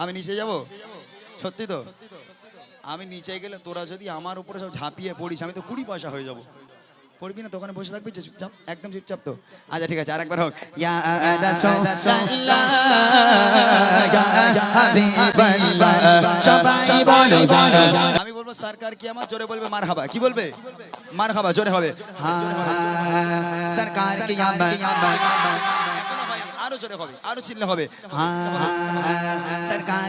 আমি নিচে যাব? সত্যি তো? আমি নিচে গেলে তোরা যদি আমার উপরে সব ঝাঁপিয়ে পড়িস, আমি তো কুড়ি পয়সা হয়ে যাব। পড়বি না, দোকানে বসে থাকবি? চুপচাপ একদম চুপচাপ তো। আচ্ছা ঠিক আছে, আরেকবার হোক। আমি বলব, সরকার কি আমার জোরে বলবে? মারহাবা। কি বলবে? মারহাবা, জোরে হবে। সরকার কি আরও জোরে হবে আরও চিল্লে হবে। সরকার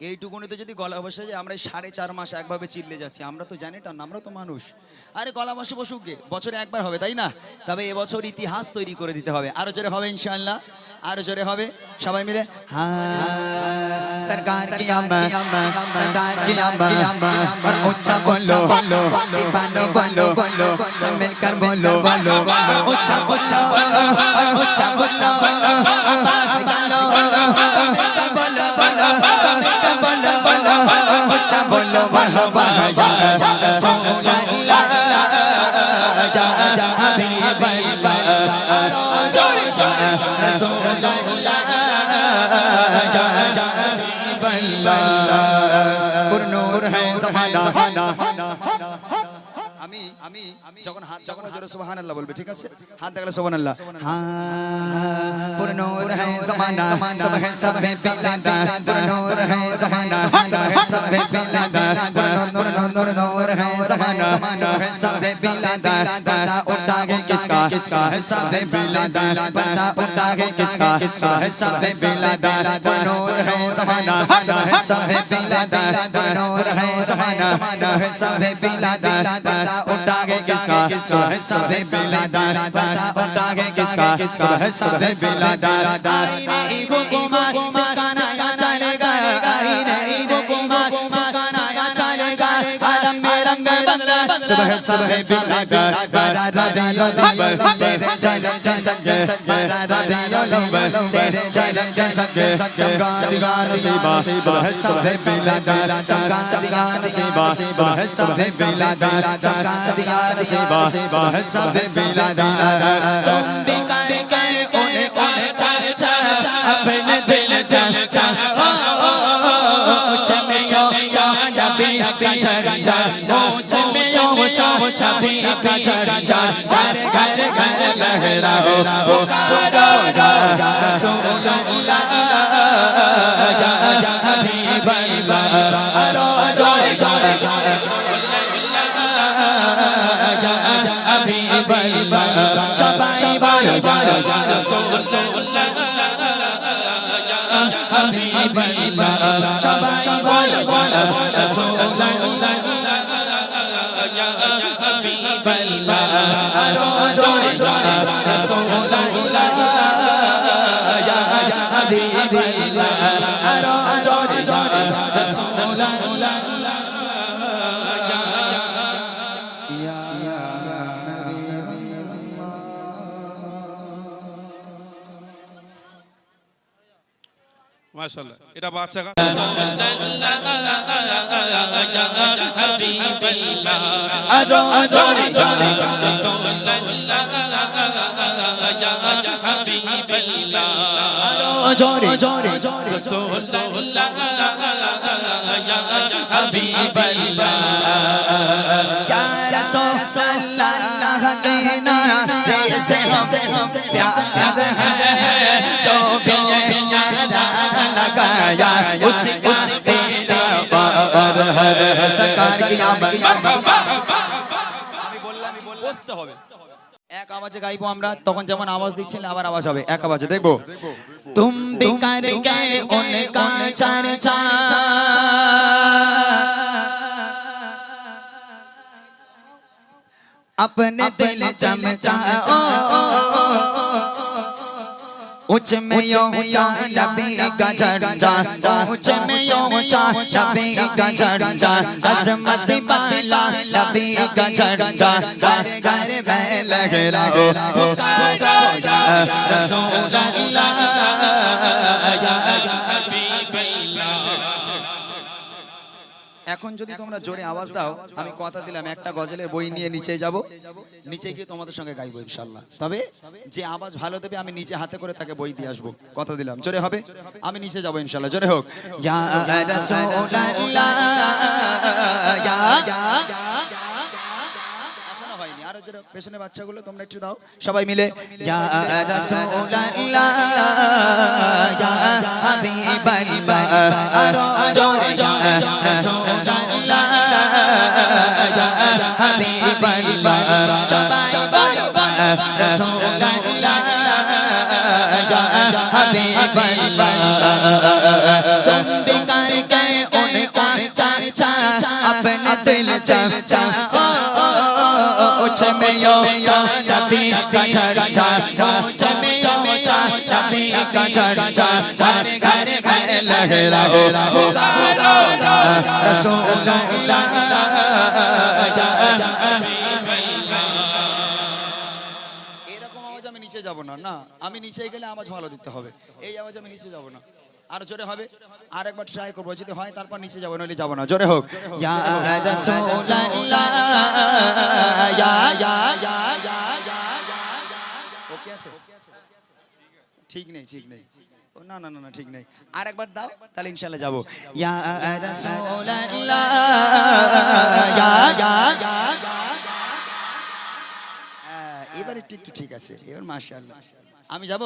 এইটুকুনিতে যদি গলা বসে যায় আমরা সাড়ে চার মাস একভাবে চিল্লে যাচ্ছি আমরা তো জানি টান আমরা তো মানুষ আরে গলা বসে বসুক বছরে একবার হবে তাই না তবে এবছর ইতিহাস তৈরি করে দিতে হবে আরও জোরে হবে ইনশাল্লাহ আরও জোরে হবে সবাই মিলে সরকার बोलो ऊंचा बोलो मरहबा या रसूल अल्लाह या हबीब अल्लाह जोरे जोरे रसूल अल्लाह या हबीब अल्लाह पुरनूर है जमाना আমি আমি আমি যখন হাত যখন জোরে সুবহানাল্লাহ বলবে ঠিক আছে হাত দেখালে সুবহানাল্লাহ হ্যাঁ পুর নূর है जमाना सब है सब है बिलादा पुर नूर है जमाना सब है सब है बिलादा पुर नूर नूर नूर नूर है जमाना सब है सब है बिलादा पर्दा उठा के किसका किसका है सब है बिलादा पर्दा उठा के किसका किसका है सब है बिलादा पुर नूर है जमाना सब है सब है बिलादा पुर नूर है जमाना सब है सब है बिलादा पर्दा उठा के किसका किसका है सब है बिलादा पर्दा उठा के किसका किसका है सब है बिलादा आई नहीं हुकूमत सिखाना बदला सुबह सब है बिलादा बड़ा रबियो लंबर तेरे जलम जसंग बड़ा रबियो लंबर तेरे जलम जसंग चमका दिया नसीबा सुबह सब है बिलादा चमका दिया नसीबा सुबह सब है बिलादा चमका दिया नसीबा सुबह सब है बिलादा तुम का झंडा घर घर घर लहराओ पुकारो रसूल अल्लाह या हबीब अल्लाह अरो जोरे जोरे या हबीब अल्लाह सबाई बोलो बोलो या रसूल अल्लाह हबीब अल्लाह सबाई बोलो बोलो रसूल Habib Allah, Aro Jodi Jodi, Rasulullah. रसूल अल्लाह कहना तेरे से हम प्यार है जो भी আমি বললাম বসতে হবে এক আওয়াজে গাইবো আমরা তখন যেমন আওয়াজ দিচ্ছেন আবার আওয়াজ হবে এক আওয়াজে দেখবো তুম भी कर गए उनका चर्चा अपने दिल चमचा उच में यो ऊंचा नबी का झंडा उच में यो ऊंचा नबी का झंडा अजमत बाला नबी का झंडा घर घर में लहराओ पुकारो या रसूल अल्लाह এখন যদি তোমরা জোরে আওয়াজ দাও আমি কথা দিলাম একটা গজলের বই নিয়ে নিচে যাব নিচে গিয়ে তোমাদের সঙ্গে গাইবো ইনশাল্লাহ। তবে যে আওয়াজ ভালো দেবে আমি নিচে হাতে করে তাকে বই দিয়ে আসব। কথা দিলাম। জোরে হবে? আমি নিচে যাব ইনশাল্লাহ। জোরে হোক। ইয়া রাসূলুল্লাহ ইয়া আরো জোরে পেছনে বাচ্চাগুলো তোমরা একটু দাও সবাই মিলে ইয়া রাসূলুল্লাহ ইয়া হাবিবাল্লাহ আরো জোরে ইয়া রাসূলুল্লাহ ইয়া হাবিবাল্লাহ সবাই বলবা রাসূলুল্লাহ ইয়া হাবিবাল্লাহ तुम भी करके उनका चर्चा अपने दिल चर्चा नबी का चर्चा उच में यो नबी का चर्चा घर घर में लहराओ पुकारो रसूलुल्लाह এরকম আওয়াজ আমি নিচে যাব না না আমি নিচে গেলে আওয়াজ ভালো দিতে হবে এই আওয়াজ আমি নিচে যাব না আর জোরে হবে আর একবার ট্রাই করবো যদি হয় তারপর নিচে যাবো নইলে যাবো না জোরে হোক ইয়া রাসূলুল্লাহ ইয়া ইয়া ওকে আছে ঠিক নেই ঠিক নেই। না না না না ঠিক নেই। আর একবার দাও তাহলে ইনশাল্লাহ যাব। ইয়া হ্যাঁ, এবার একটু ঠিক আছে এবার মাসা আমি যাব?